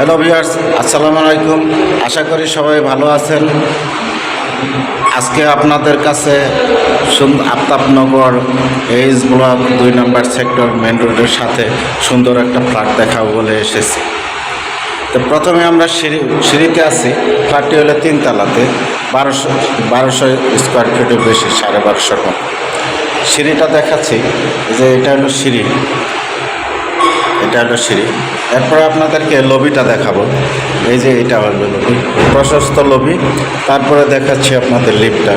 Hello viewers আসসালামু আলাইকুম। আশা করি সবাই ভালো আছেন। আজকে আপনাদের কাছে আফতাবনগর এইচ ব্লক দুই নম্বর সেক্টর মেন রোডের সাথে সুন্দর একটা ফ্ল্যাট দেখাবো বলে এসেছি। তো প্রথমে আমরা সিঁড়ি সিঁড়িতে আছি। ফ্ল্যাটটি হলো তিনতলাতে, বারোশো বারোশো স্কোয়ার ফিটের বেশি, সাড়ে বারোশোর মতো। সিঁড়িটা দেখাচ্ছি যে এটা হলো সিঁড়ি। এটা হলো সিঁড়ি। এরপরে আপনাদেরকে লবিটা দেখাবো। এই যে এটা হলো লবি। প্রশস্ত লবি। তারপরে দেখাচ্ছি আপনাদের লিফটটা।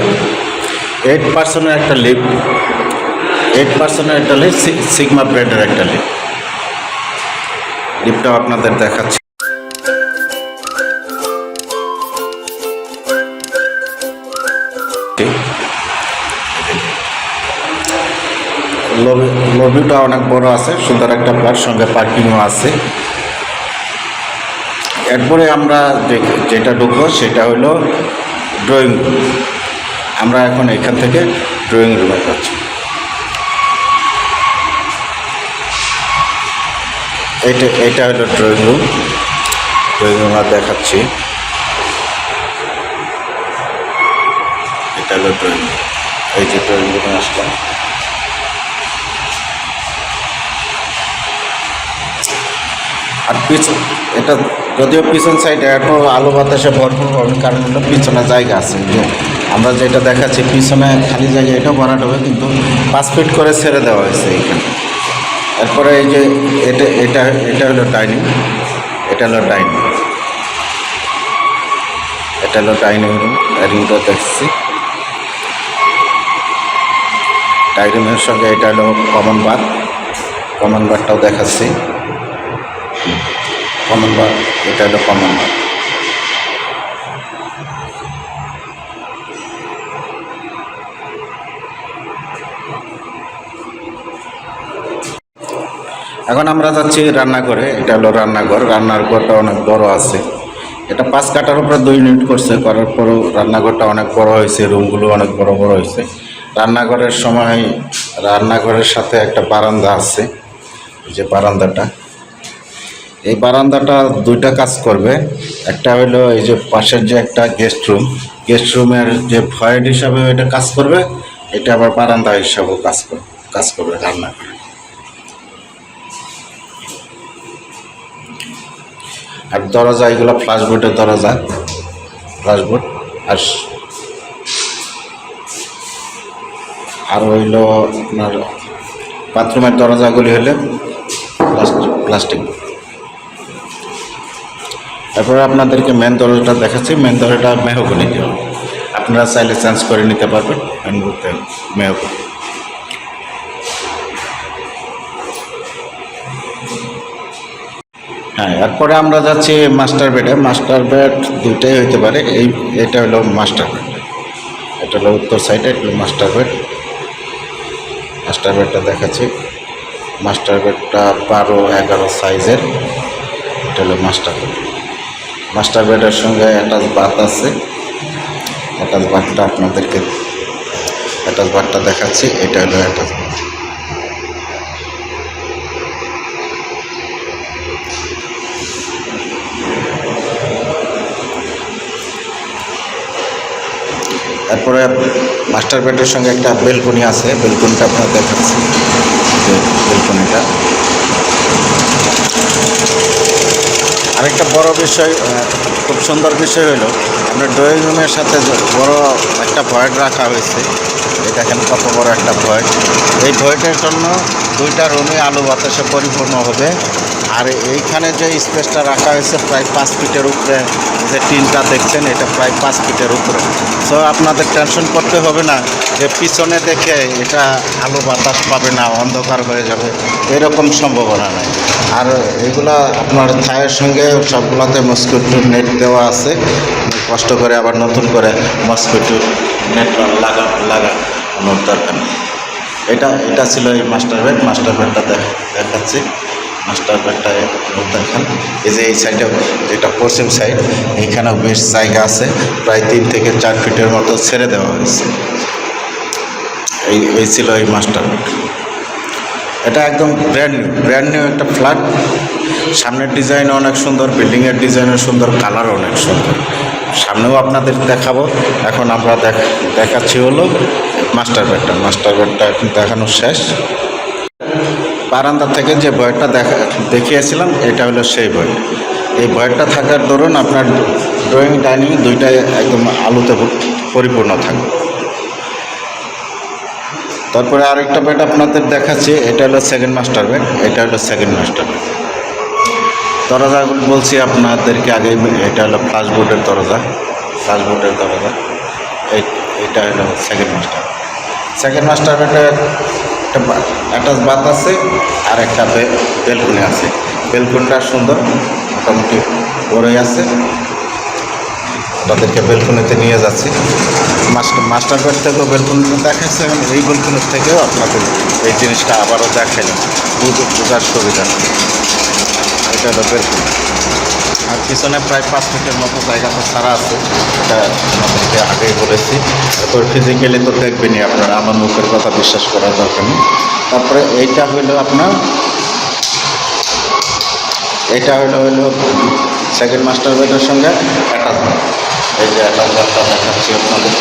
এইট পার্সেন্টের একটা লিফ্ট। এইট পার্সেন্টের একটা লিফট সিগমা ব্রেডের একটা লিফট। লিফটটাও আপনাদের দেখাচ্ছি। লবিটা অনেক বড় আছে, সুন্দর একটা ফ্ল্যাট, সঙ্গে পার্কিংও আছে। এরপরে আমরা যেটা ঢুকবো সেটা হলো ড্রয়িং রুম। আমরা এখন এখান থেকে ড্রয়িং রুমে যাচ্ছি। এইটা এইটা হলো ড্রয়িং রুম। ড্রয়িং রুম আর দেখাচ্ছি। এটা হলো ড্রয়িং রুম। এই যে ড্রয়িং রুমে আসলাম। আর পিছন, এটা যদিও পিছন সাইডে একটু আলো বাতাসে ভরপুর হবে, কারণ হলো পিছনে জায়গা আছে আমরা যেটা দেখাচ্ছি, পিছনে খালি জায়গা এটাও ভরাট হবে, কিন্তু পাঁচ ফিট করে ছেড়ে দেওয়া হয়েছে এইখানে এরপরে এই যে এটা এটা এটা হলো ডাইনিং এটা হলো ডাইনিং এটা হলো ডাইনিং রুম ডাইনিংটা দেখছি। ডাইনিং রুমের সঙ্গে এটা হলো কমন বার কমন বারটাও দেখাচ্ছি। কমন বার এটা হলো কমন বার এখন আমরা যাচ্ছি রান্নাঘরে, এটা হলো রান্নাঘর। রান্নার ঘরটা অনেক বড় আছে। এটা পাঁচ কাটার উপরে দুই ইউনিট করছে, করার পরও রান্নাঘরটা অনেক বড় হয়েছে, রুমগুলো অনেক বড় বড় হয়েছে। রান্নাঘরের সময় রান্নাঘরের সাথে একটা বারান্দা আছে যে বারান্দাটা। এই বারান্দাটা দুইটা কাজ করবে। একটা হলো এই যে পাশের যে একটা গেস্ট রুম গেস্ট রুমের যে ভয়েড হিসাবে এটা কাজ করবে, এটা আবার বারান্দা হিসাবেও কাজ করবে কাজ করবে রান্না করে। আর দরজা, এগুলো ফ্লাশবোর্ডের দরজা। ফ্লাশবোর্ড আর আর হইল আপনার বাথরুমের দরজাগুলি হলে প্লাস্টিক তারপরে আপনাদেরকে মেন দলটা দেখাচ্ছি। মেন দরজাটা মেহগুনি। দেওয়া আপনারা চাইলে চেঞ্জ করে নিতে পারবেন। বলতে মেহগুনি। হ্যাঁ এরপরে আমরা যাচ্ছি মাস্টার বেডে মাস্টার বেড দুইটাই হইতে পারে। এই, এটা হলো মাস্টার বেড এটা হলো উত্তর সাইডে এটা হলো মাস্টার বেড মাস্টার বেডটা দেখাচ্ছি। মাস্টার বেডটা বারো এগারো সাইজের এটা হলো মাস্টার বেড মাস্টার বেডের সঙ্গে অ্যাটাচ বাথ আছে। অ্যাটাচ বাথটা আপনাদেরকে অ্যাটাচ বাথটা দেখাচ্ছি, এটা হলো অ্যাটাচ বাথ। তারপরে মাস্টার বেডের সঙ্গে একটা বেলকনি আছে, বেলকনিটা আপনার দেখাচ্ছি। বেলকনিটা। আরেকটা বড় বিষয় খুব সুন্দর বিষয় হলো আপনার ড্রয়িং রুমের সাথে বড় একটা ভয়েড রাখা হয়েছে, এই দেখেন কত বড় একটা ভয়েড। এই ভয়েডের জন্য দুইটা রুমে আলো বাতাসে পরিপূর্ণ হবে। আর এইখানে যে স্পেসটা রাখা হয়েছে প্রায় পাঁচ ফিটের উপরে যে টিনটা দেখছেন, এটা প্রায় পাঁচ ফিটের উপরে। সো আপনাদের টেনশন করতে হবে না, যে পিছনে দেখে এটা আলো বাতাস পাবে না, অন্ধকার হয়ে যাবে, এরকম সম্ভাবনা নাই। আর এগুলা আপনার ছায়ের সঙ্গে সবগুলোতে মসকিটো নেট দেওয়া আছে। কষ্ট করে আবার নতুন করে মসকিটো নেট লাগা লাগানোর দরকার নেই। এটা এটা ছিল এই মাস্টার বেড। মাস্টার বেডটা দেখাচ্ছি। মাস্টার বেডটা দেখান। এই যে এই সাইডে যেটা পশ্চিম সাইড, এইখানেও বেশ জায়গা আছে। প্রায় তিন থেকে চার ফিটের মতো ছেড়ে দেওয়া হয়েছে। এই এই ছিল এই মাস্টার বেড। এটা একদম ব্র্যান্ড নিউ ব্র্যান্ড নিউ একটা ফ্ল্যাট সামনের ডিজাইন অনেক সুন্দর বিল্ডিংয়ের ডিজাইনও সুন্দর কালার অনেক সুন্দর। সামনেও আপনাদের দেখাবো। এখন আমরা দেখ, দেখাচ্ছি হলো মাস্টার বেডটা মাস্টার বেডটা এখন দেখানো শেষ। বারান্দা থেকে যে ভয়টা দেখা, দেখিয়েছিলাম, এটা হলো সেই বই এই ভয়টা থাকার দরুন আপনার ড্রয়িং ডাইনিং দুইটাই একদম আলুতে পরিপূর্ণ থাকবে। তারপরে আরেকটা বেড আপনাদের দেখাচ্ছি, এটা হলো সেকেন্ড মাস্টার বেড এটা হলো সেকেন্ড মাস্টার বেড দরজা বলছি আপনাদেরকে আগে, এটা হলো ফার্স্ট বোর্ডের দরজা ফার্স্ট বোর্ডের দরজা এটা হলো সেকেন্ড মাস্টার সেকেন্ড মাস্টার বেডে একটা অ্যাটাচ বাথ আছে, আর একটা বেলকুনি আছে। বেলকুনিটা সুন্দর, মোটামুটি বড়ই আছে। তাদেরকে বেলকুনিতে নিয়ে যাচ্ছি। মাস্টার মাস্টার বেড থেকেও বেলকুনিতে দেখাচ্ছে এবং এই বেলকুনির থেকেও আপনাদের এই জিনিসটা আবারও দেখাইলাম। বুঝ- বোঝার সুবিধা। এটা হলো বেলকুনি আর পিছনে প্রায় পাঁচ ফিটের মতো জায়গা তো সারা আছে। এটা আপনাদেরকে আগেই বলেছি। তারপর ফিজিক্যালি তো দেখবেনই আপনারা, আমার মুখের কথা বিশ্বাস করার দরকার নেই। তারপরে এইটা হলো আপনার, এটা হলো হলো সেকেন্ড মাস্টার বেডের সঙ্গে অ্যাটাচমেন্ট এই যে দেখাচ্ছি আপনাদের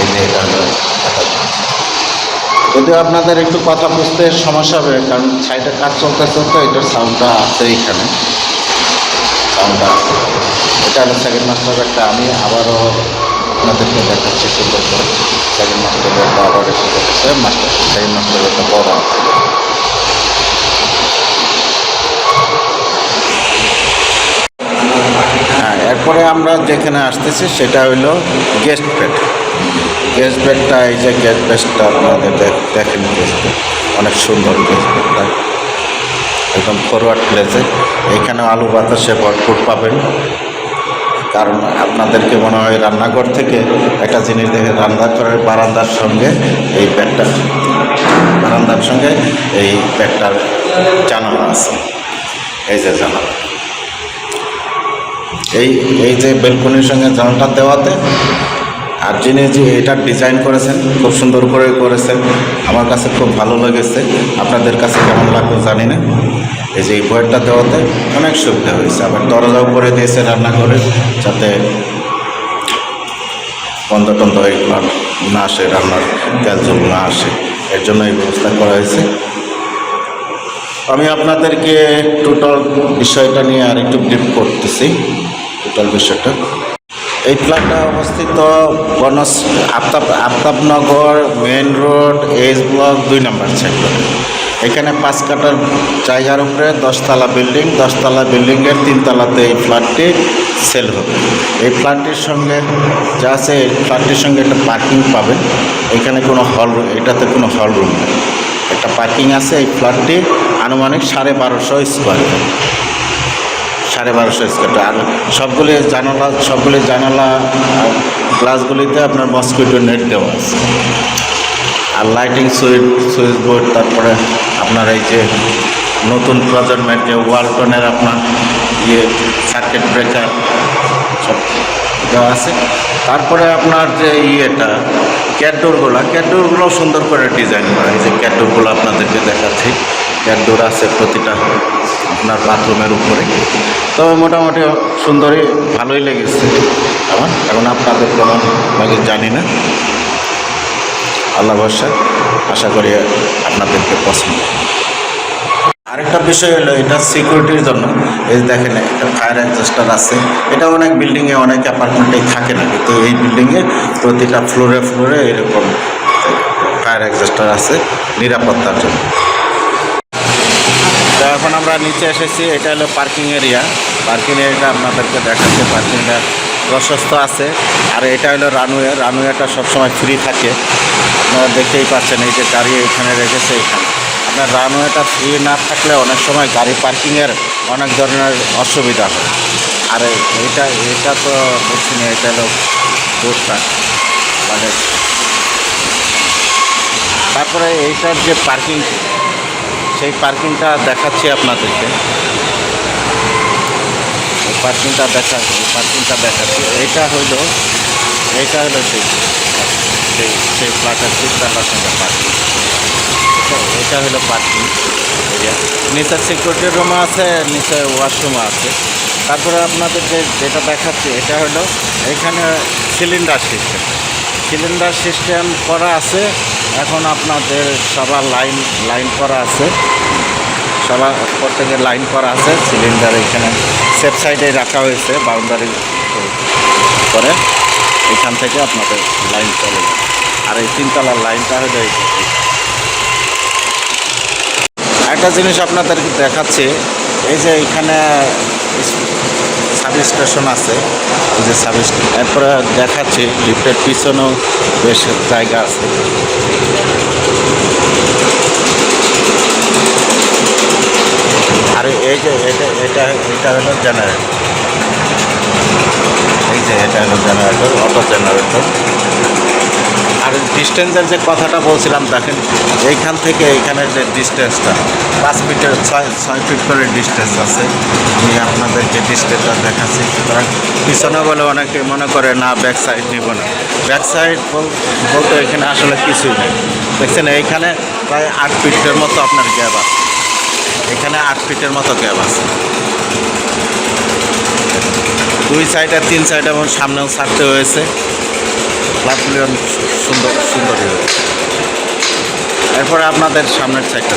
এই যে যদিও আপনাদের একটু কথা বুঝতে সমস্যা হবে, কারণ সাইডে কাজ চলতেছে তো, এটার সাউন্ডটা আছে এইখানে সাউন্ডটা আছে। এটা হলো সেকেন্ড মাস্টার বেডটা আমি আবারও আপনাদেরকে দেখাচ্ছি সুন্দর করে। সেকেন্ড মাস্টার বেডটা আবার একটু দেখছে মাস্টার সেকেন্ড মাস্টার বেডটা বড় আছে। হ্যাঁ এরপরে আমরা যেখানে আসতেছি সেটা হইল গেস্ট বেড গেস্ট বেডটা এই যে গেস্ট বেডটা আপনাদের দেখেন গেস্ট অনেক সুন্দর গেস্ট বেডটা একদম ফরওয়ার্ড প্লেসে এখানে আলু বাতাসে ভরপুর পাবেন। কারণ আপনাদেরকে মনে হয় রান্নাঘর থেকে একটা জিনিস দেখে রান্না করার বারান্দার সঙ্গে এই বেডটা বারান্দার সঙ্গে এই বেডটার জানানো আছে। এই যে জানালা। এই এই যে বেলকনির সঙ্গে জানালটা দেওয়াতে, আর যিনি যে এটা ডিজাইন করেছেন, খুব সুন্দর করে করেছেন, আমার কাছে খুব ভালো লেগেছে। আপনাদের কাছে কেমন লাগবে জানি না। এই যে এই বইটা দেওয়াতে অনেক সুবিধা হয়েছে। আবার দরজাও করে দিয়েছে রান্না করে যাতে বন্ধ টন্ধ এগুলো না আসে, রান্নার তেল জল না আসে। এর জন্য এই ব্যবস্থা করা হয়েছে। আমি আপনাদেরকে টোটাল বিষয়টা নিয়ে আর একটু ব্রিফ করতেছি। বিষয়টা। এই ফ্ল্যাটটা অবস্থিত বনস Aftab, Aftabnagar main road S block দুই নম্বর সেক্টর এখানে পাঁচ কাটার জায়গার উপরে দশতলা বিল্ডিং, দশতলা বিল্ডিংয়ের তিনতলাতে এই ফ্ল্যাটটি সেল হবে। এই ফ্ল্যাটটির সঙ্গে যা আছে, এই ফ্ল্যাটটির সঙ্গে একটা পার্কিং পাবেন। এখানে কোনো হল এটাতে কোনো হল রুম নেই। একটা পার্কিং আছে এই ফ্ল্যাটটি আনুমানিক সাড়ে বারোশো স্কোয়ার সাড়ে বারোশো স্কোয়ার আর সবগুলি জানালা সবগুলি জানালা গ্লাসগুলিতে আপনার মসকিটো নেট দেওয়া আছে। আর লাইটিং সুইচ সুইচ বোর্ড তারপরে আপনার এই যে নতুন প্রজন্মের যে ওয়ালটনের আপনার ইয়ে সার্কিট ব্রেকার সব দেওয়া আছে। তারপরে আপনার যে ইয়েটা ক্যাটডোরগুলো ক্যাটডোরগুলো সুন্দর করে ডিজাইন করা। এই যে ক্যাটডোরগুলো আপনাদেরকে দেখাচ্ছি। ক্যাটডোর আছে প্রতিটা আপনার বাথরুমের উপরে। তবে মোটামুটি সুন্দরই, ভালোই লেগেছে। আমার এখন আপনাদের কেমন লাগে জানি না। আল্লাহ ভরসা, আশা করি আপনাদেরকে পছন্দ। আরেকটা বিষয় হলো, এটা সিকিউরিটির জন্য। এই দেখেন, একটা ফায়ার অ্যাডজাস্টার আছে। এটা অনেক বিল্ডিংয়ে অনেক অ্যাপার্টমেন্টেই থাকে না, কিন্তু এই বিল্ডিংয়ে প্রতিটা ফ্লোরে ফ্লোরে এরকম ফায়ার অ্যাডজাস্টার আছে নিরাপত্তার জন্য। তো এখন আমরা নিচে এসেছি, এটা হলো পার্কিং এরিয়া পার্কিং এরিয়াটা আপনাদেরকে দেখাচ্ছে পার্কিংটা প্রশস্ত আছে। আর এটা হলো রানওয়ে রানওয়েটা সবসময় ফ্রি থাকে। আপনারা দেখতেই পাচ্ছেন, এই যে গাড়ি এখানে রেখেছে এখানে। আপনার রানওয়েটা ফ্রি না থাকলে অনেক সময় গাড়ি পার্কিংয়ের অনেক ধরনের অসুবিধা হয়। আর এটা এটা তো বলছি না, এটা হলো মানে তারপরে এইটার যে পার্কিং সেই পার্কিংটা দেখাচ্ছি আপনাদেরকে। পার্কিংটা দেখা পার্কিংটা দেখাচ্ছি। এটা হইল এটা হলো সেই সেই সেই ফ্ল্যাটের তিনতলার পার্কিং এটা হলো পার্কিং এরিয়া নিচে সিকিউরিটি রুমও আছে, নিচে ওয়াশরুমও আছে। তারপরে আপনাদের যে যেটা দেখাচ্ছি, এটা হলো এখানে সিলিন্ডার সিস্টেম সিলিন্ডার সিস্টেম করা আছে। এখন আপনাদের সবার লাইন লাইন করা আছে। সবার প্রত্যেকের লাইন করা আছে। সিলিন্ডার এখানে সেফ সাইডে রাখা হয়েছে, বাউন্ডারি করে। এখান থেকে আপনাদের লাইন চলে আর এই তিনতলার লাইনটা হলো এই যে- এই। একটা জিনিস আপনাদেরকে দেখাচ্ছি। এই যে এখানে সাব স্টেশন আছে যে সাব এরপরে দেখাচ্ছি লিফটের পিছনেও বেশ জায়গা আছে। আর এই যে এটা এটা এটা হলো জেনারেটর এই যে এটা হলো জেনারেটর অটো জেনারেটর ডিস্টেন্সের যে কথাটা বলছিলাম, দেখেন, এইখান থেকে এইখানের যে ডিস্টেন্সটা পাঁচ ফিটের ছয় ছয় ফিট করে ডিস্টেন্স আছে। আমি আপনাদেরকে ডিস্টেন্সটা দেখাচ্ছি। সুতরাং পিছনে বলে অনেকে মনে করে, না ব্যাক সাইড নিব না। ব্যাক সাইড বলতে এখানে আসলে কিছুই নেই। দেখছেন, এইখানে প্রায় আট ফিটের মতো আপনার গ্যাপ আছে। এখানে আট ফিটের মতো গ্যাপ আছে। দুই সাইডে তিন সাইডে এবং সামনেও ছাড়তে হয়েছে। ফ্ল্যাটগুলি সুন্দর সুন্দরই হয়েছে এরপরে আপনাদের সামনের সাইডটা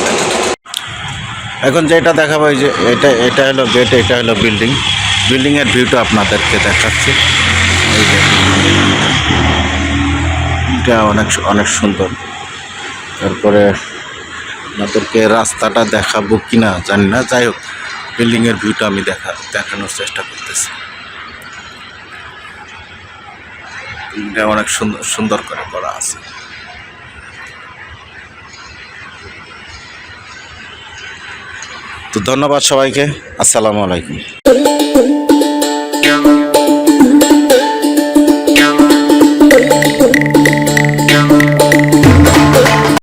এখন যেটা দেখাবো এই যে এটা এটা হলো গেট এটা হলো বিল্ডিং বিল্ডিংয়ের ভিউটা আপনাদেরকে দেখাচ্ছি। এই যে এটা অনেক অনেক সুন্দর। তারপরে আপনাদেরকে রাস্তাটা দেখাবো কি না জানি না। যাই হোক বিল্ডিংয়ের ভিউটা আমি দেখা, দেখানোর চেষ্টা করতেছি। এটা অনেক সুন্দর সুন্দর করে করা আছে। তো ধন্যবাদ সবাইকে। আসসালামু আলাইকুম।